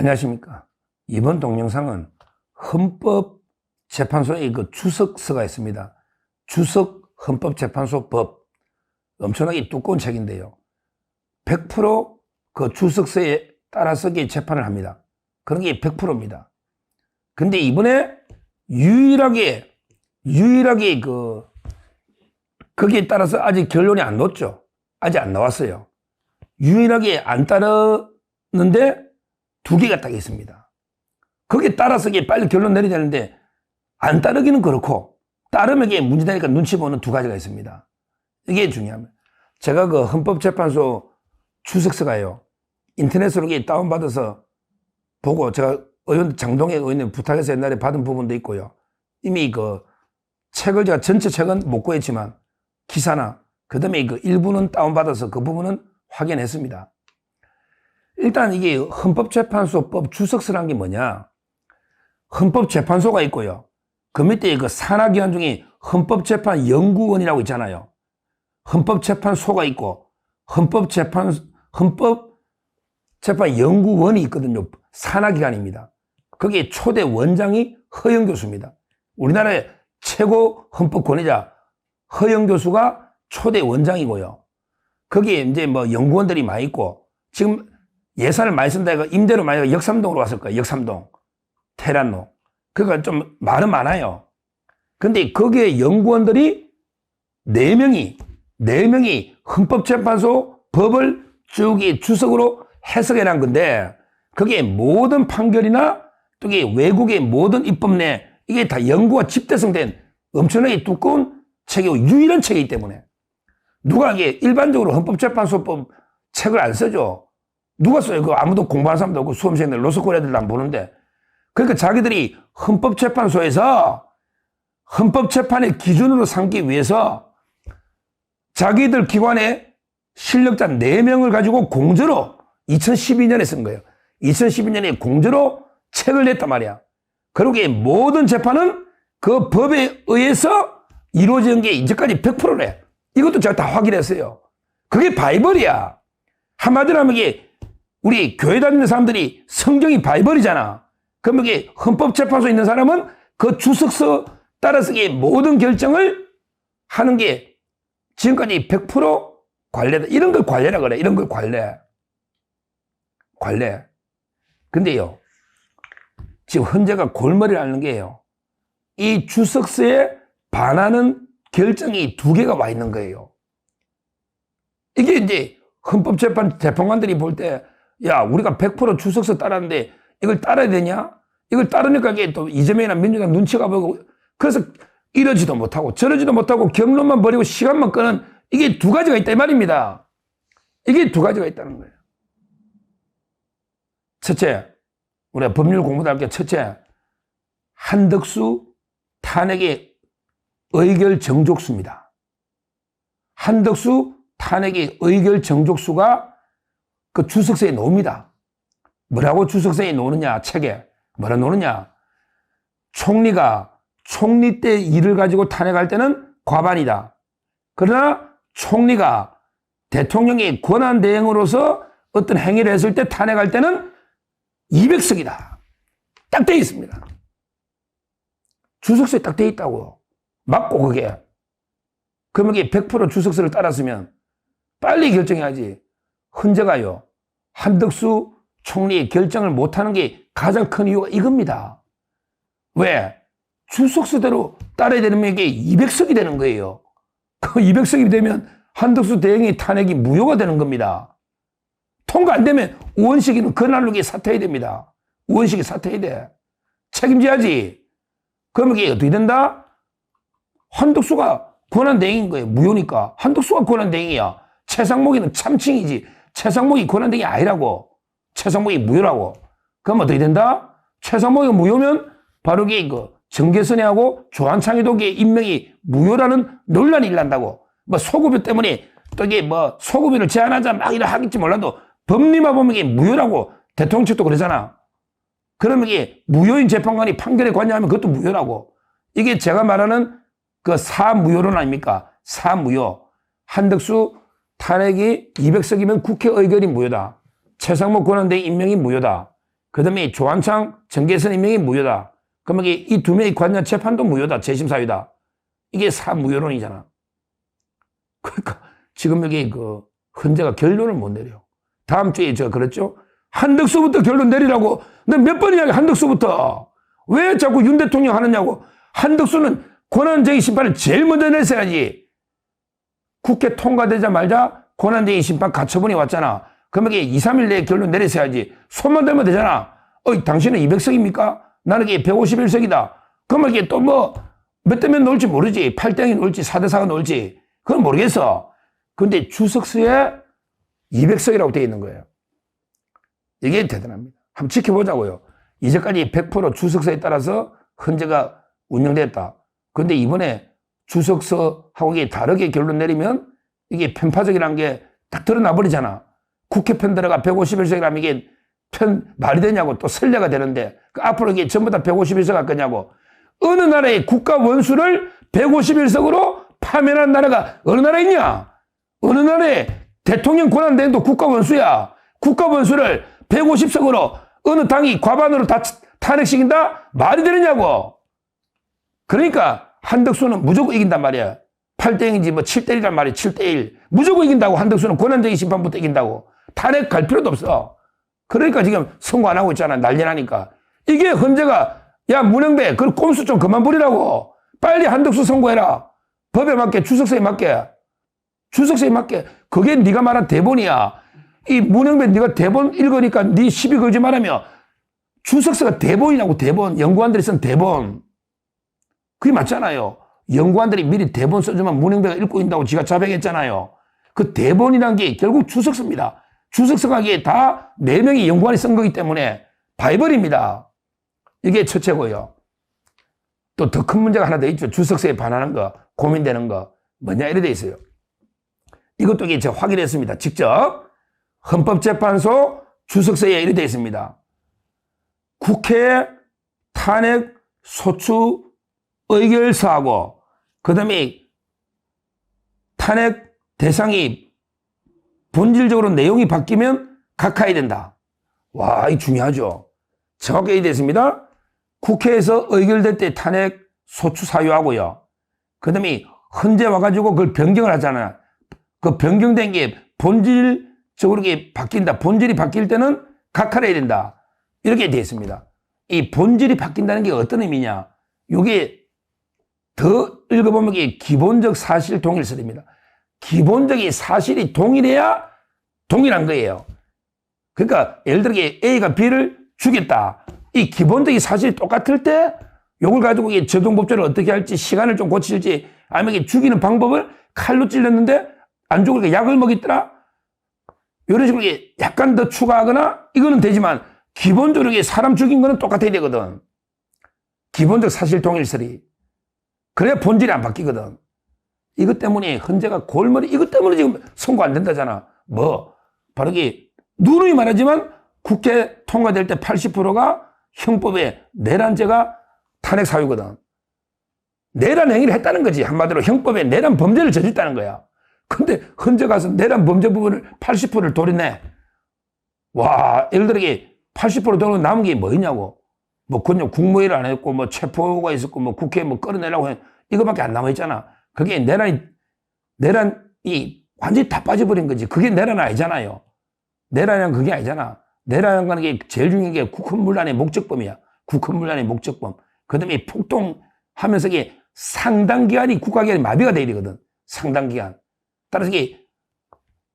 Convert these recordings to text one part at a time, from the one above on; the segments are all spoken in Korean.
안녕하십니까. 이번 동영상은 헌법재판소의 그 주석서가 있습니다. 주석 헌법재판소 법. 엄청나게 두꺼운 책인데요. 100%그 주석서에 따라서 게 재판을 합니다. 그런 게 100%입니다. 근데 이번에 유일하게, 유일하게 그, 거기에 따라서 아직 결론이 안 났죠. 아직 안 나왔어요. 유일하게 안 따르는데 두 개가 딱 있습니다. 거기에 따라서 이게 빨리 결론 내려야 되는데 안 따르기는 그렇고 따르면 문제되니까 눈치 보는 두 가지가 있습니다. 이게 중요합니다. 제가 그 헌법재판소 주석서가요. 인터넷으로 다운받아서 보고 제가 의원, 장동의 의원님 부탁해서 옛날에 받은 부분도 있고요. 이미 그 책을 제가 전체 책은 못 구했지만 기사나 그 다음에 그 일부는 다운받아서 그 부분은 확인했습니다. 일단 이게 헌법재판소법 주석서란 게 뭐냐? 헌법재판소가 있고요. 그 밑에 그 산하기관 중에 헌법재판연구원이라고 있잖아요. 헌법재판소가 있고 헌법재판 헌법재판연구원이 있거든요. 산하기관입니다. 거기에 초대 원장이 허영 교수입니다. 우리나라의 최고 헌법 권위자 허영 교수가 초대 원장이고요. 거기에 이제 뭐 연구원들이 많이 있고 지금 예산을 많이 쓴다 해가 임대로 많이 역삼동으로 왔을 거예요. 역삼동. 테란로. 그러니까 좀 말은 많아요. 근데 거기에 연구원들이 네명이네명이 헌법재판소 법을 쭉 이 주석으로 해석해 난 건데 그게 모든 판결이나 또 외국의 모든 입법 내 이게 다 연구와 집대성된 엄청나게 두꺼운 책이고 유일한 책이기 때문에 누가 이게 일반적으로 헌법재판소법 책을 안 써죠. 누가 써요? 그 아무도 공부하는 사람도 없고 수험생들, 로스쿨 애들도 안 보는데. 그러니까 자기들이 헌법재판소에서 헌법재판의 기준으로 삼기 위해서 자기들 기관의 실력자 4명을 가지고 공저로 2012년에 쓴 거예요. 2012년에 공저로 책을 냈단 말이야. 그러기에 모든 재판은 그 법에 의해서 이루어진 게 이제까지 100%래. 이것도 제가 다 확인했어요. 그게 바이블이야. 한마디로 하면 이게 우리 교회 다니는 사람들이 성경이 바이블이잖아. 그러면 이게 헌법재판소 있는 사람은 그 주석서 따라서 이게 모든 결정을 하는 게 지금까지 100% 관례다. 이런 걸 관례라 그래. 이런 걸 관례. 관례. 근데요. 지금 헌재가 골머리를 앓는 게요. 이 주석서에 반하는 결정이 두 개가 와 있는 거예요. 이게 이제 헌법재판 재판관들이 볼 때, 야, 우리가 100% 주석서 따랐는데 이걸 따라야 되냐? 이걸 따르니까 이게 또 이재명이나 민주당 눈치가 보고, 그래서 이러지도 못하고 저러지도 못하고 경론만 버리고 시간만 끄는 이게 두 가지가 있다 이 말입니다. 이게 두 가지가 있다는 거예요. 첫째, 우리가 법률 공부도 할게 첫째, 한덕수 탄핵의 의결 정족수입니다. 한덕수 탄핵의 의결 정족수가 그 주석서에 놓습니다. 뭐라고 주석서에 놓느냐, 책에. 뭐라 놓느냐. 총리가 총리 때 일을 가지고 탄핵할 때는 과반이다. 그러나 총리가 대통령의 권한 대행으로서 어떤 행위를 했을 때 탄핵할 때는 200석이다. 딱 돼 있습니다. 주석서에 딱 돼 있다고. 맞고 그게. 그러면 이게 100% 주석서를 따랐으면 빨리 결정해야지. 헌재가요. 한덕수 총리의 결정을 못하는 게 가장 큰 이유가 이겁니다. 왜? 주석서대로 따라야 되면 이게 200석이 되는 거예요. 그 200석이 되면 한덕수 대행의 탄핵이 무효가 되는 겁니다. 통과 안 되면 우원식이는 그날로 게 사퇴해야 됩니다. 우원식이 사퇴해야 돼. 책임져야지. 그러면 이게 어떻게 된다? 한덕수가 권한대행인 거예요. 무효니까. 한덕수가 권한대행이야. 최상목이는 참칭이지. 최상목이 권한대행이 아니라고. 최상목이 무효라고. 그럼 어떻게 된다? 최상목이 무효면 바로 그 정계선이하고 조한창이 독의 임명이 무효라는 논란이 일난다고. 뭐 소급유 때문에 또 이게 뭐 소급유를 제한하자 막 이래 하겠지 몰라도 법리만 보면 이게 무효라고 대통령 측도 그러잖아. 그러면 이게 무효인 재판관이 판결에 관여하면 그것도 무효라고. 이게 제가 말하는 그 사무효론 아닙니까? 사무효. 한덕수 탄핵이 200석이면 국회 의결이 무효다. 최상목 권한대행 임명이 무효다. 그 다음에 조한창, 정계선 임명이 무효다. 그러면 이 두 명의 관련 재판도 무효다. 재심 사유다. 이게 사무효론이잖아. 그러니까 지금 여기 그 헌재가 결론을 못 내려. 다음 주에 저 그랬죠? 한덕수부터 결론 내리라고. 내가 몇 번 이야 한덕수부터. 왜 자꾸 윤 대통령 하느냐고. 한덕수는 권한쟁의 심판을 제일 먼저 냈어야지. 국회 통과되자마자 권한쟁의 심판 가처분이 왔잖아. 그러면 이게 2, 3일 내에 결론 내렸어야지. 손만 대면 되잖아. 어, 당신은 200석입니까? 나는 이게 151석이다. 그러면 이게 또 뭐, 몇 대면 놓을지 모르지. 8대이 놓을지 4대4가 놓을지. 그건 모르겠어. 근데 주석수에 200석이라고 되어 있는 거예요. 이게 대단합니다. 한번 지켜보자고요. 이제까지 100% 주석서에 따라서 헌재가 운영됐다. 근데 이번에 주석서하고 이게 다르게 결론 내리면 이게 편파적이라는 게 딱 드러나 버리잖아. 국회 편 들어가 151석이라면 이게 편 말이 되냐고 또 설례가 되는데 그 앞으로 이게 전부 다 151석 할 거냐고. 어느 나라의 국가 원수를 151석으로 파면한 나라가 어느 나라 있냐? 어느 나라에 대통령 권한 대행도 국가 원수야. 국가 원수를 150석으로 어느 당이 과반으로 다 탄핵시킨다? 말이 되느냐고. 그러니까 한덕수는 무조건 이긴단 말이야. 8대 0인지 뭐 7대 1이란 말이야. 7대 1. 무조건 이긴다고. 한덕수는 권한적인 심판부터 이긴다고. 탄핵 갈 필요도 없어. 그러니까 지금 선거 안 하고 있잖아. 난리 나니까. 이게 헌재가 야 문영배 그 꼼수 좀 그만 부리라고. 빨리 한덕수 선고해라. 법에 맞게 주석서에 맞게. 주석서에 맞게. 그게 네가 말한 대본이야. 이 문영배 네가 대본 읽으니까 네 시비 걸지 말라며 주석서가 대본이라고 대본. 연구원들이 쓴 대본. 그게 맞잖아요. 연구원들이 미리 대본 써주면 문영배가 읽고 있다고 지가 자백했잖아요. 그 대본이란 게 결국 주석서입니다. 주석서가 이게 다네 명의 연구원이 쓴 거기 때문에 바이블입니다. 이게 첫째고요. 또 더 큰 문제가 하나 더 있죠. 주석서에 반하는 거, 고민되는 거. 뭐냐, 이래 돼 있어요. 이것도 이게 제가 확인했습니다. 직접. 헌법재판소 주석서에 이래 돼 있습니다. 국회 탄핵 소추 의결서하고 그 다음에 탄핵 대상이 본질적으로 내용이 바뀌면 각하해야 된다. 와, 이 중요하죠. 정확하게 됐습니다. 국회에서 의결될 때 탄핵 소추 사유하고요. 그 다음에 헌재 와가지고 그걸 변경을 하잖아. 그 변경된 게 본질적으로 이게 바뀐다. 본질이 바뀔 때는 각하를 해야 된다. 이렇게 되어 있습니다. 이 본질이 바뀐다는 게 어떤 의미냐. 이게 더 읽어보면 이게 기본적 사실 동일설입니다. 기본적인 사실이 동일해야 동일한 거예요. 그러니까 예를 들어 A가 B를 죽였다. 이 기본적인 사실이 똑같을 때 요걸 가지고 이 적용법조를 어떻게 할지 시간을 좀 고칠지 아니면 죽이는 방법을 칼로 찔렀는데 안 죽으니까 약을 먹였더라. 이런 식으로 약간 더 추가하거나 이거는 되지만 기본적으로 사람 죽인 거는 똑같아야 되거든. 기본적 사실 동일설이. 그래야 본질이 안 바뀌거든. 이것 때문에 헌재가 골머리, 이것 때문에 지금 선고 안 된다잖아. 뭐, 바로 이게, 누누이 말하지만 국회 통과될 때 80%가 형법에 내란죄가 탄핵 사유거든. 내란 행위를 했다는 거지. 한마디로 형법에 내란 범죄를 저질렀다는 거야. 근데 헌재 가서 내란 범죄 부분을 80%를 돌이네. 와, 예를 들어 이게 80% 돌고 남은 게 뭐였냐고. 뭐 그냥 국무회의를 안 했고 뭐 체포가 있었고 뭐 국회에 뭐 끌어내라고 해 이거밖에 안 남아 있잖아. 그게 내란이 내란이 완전히 다 빠져버린 거지. 그게 내란 아니잖아요. 내란은 그게 아니잖아. 내란하는 게 제일 중요한 게 국헌문란의 목적범이야. 국헌문란의 목적범. 그 다음에 폭동하면서 이게 상당 기간이 국가기관이 마비가 돼 있거든. 상당 기간. 따라서 이게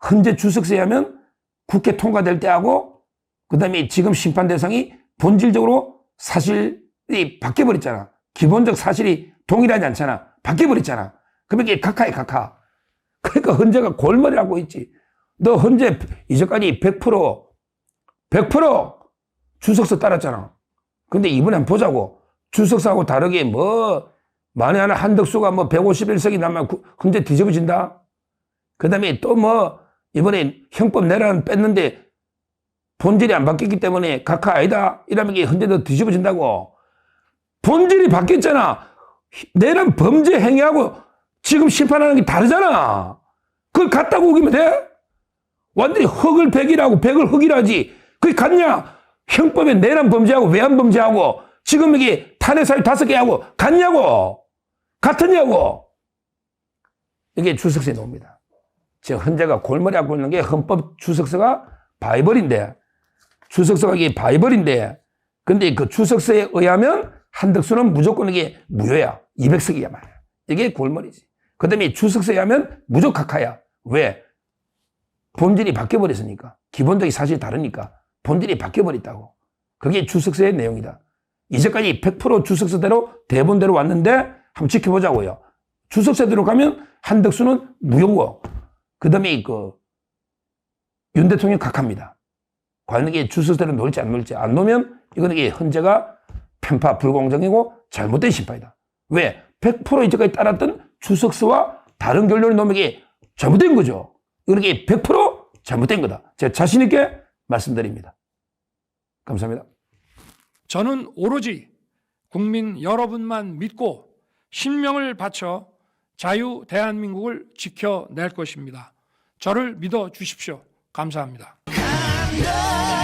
현재 주석서에 하면 국회 통과될 때 하고 그 다음에 지금 심판 대상이 본질적으로 사실이 바뀌어버렸잖아. 기본적 사실이 동일하지 않잖아. 바뀌어버렸잖아. 그러면 이게 각하에 각하. 그러니까 헌재가 골머리라고 있지. 너 헌재 이제까지 100% 100% 주석서 따랐잖아. 근데 이번에 한번 보자고. 주석서하고 다르게 뭐 만에 하나 한덕수가 뭐 151석이 나면 헌재 뒤집어진다. 그 다음에 또 뭐 이번에 형법 내란 뺐는데 본질이 안 바뀌었기 때문에 각하 아니다. 이러면 이게 헌재도 뒤집어진다고. 본질이 바뀌었잖아. 내란 범죄 행위하고 지금 심판하는 게 다르잖아. 그걸 갖다고 우기면 돼? 완전히 흙을 백이라고 백을 흙이라지. 그게 같냐? 형법에 내란 범죄하고 외환 범죄하고 지금 이게 탄핵 사유 다섯 개 하고 같냐고 같으냐고 이게 주석서에 나옵니다. 제 헌재가 골머리 앓고 있는 게 헌법 주석서가 바이블인데 주석서가 이게 바이블인데 근데 그 주석서에 의하면 한덕수는 무조건 이게 무효야. 200석이야 말이야 이게 골머리지. 그 다음에 주석서에 하면 무조각하야. 왜? 본질이 바뀌어버렸으니까. 기본적인 사실이 다르니까 본질이 바뀌어버렸다고. 그게 주석서의 내용이다. 이제까지 100% 주석서대로 대본대로 왔는데 한번 지켜보자고요. 주석서대로 가면 한덕수는 무효고 그 다음에 그 윤 대통령 각합니다. 과연 이게 주석대로 놓을지 안 놓을지 안 놓으면 이거는 이게 헌재가 편파 불공정이고 잘못된 심판이다. 왜? 100% 이제까지 따랐던 주석서와 다른 결론을 놓으면 이게 잘못된 거죠. 이건 이게 100% 잘못된 거다. 제가 자신있게 말씀드립니다. 감사합니다. 저는 오로지 국민 여러분만 믿고 신명을 바쳐 자유 대한민국을 지켜낼 것입니다. 저를 믿어 주십시오. 감사합니다. 너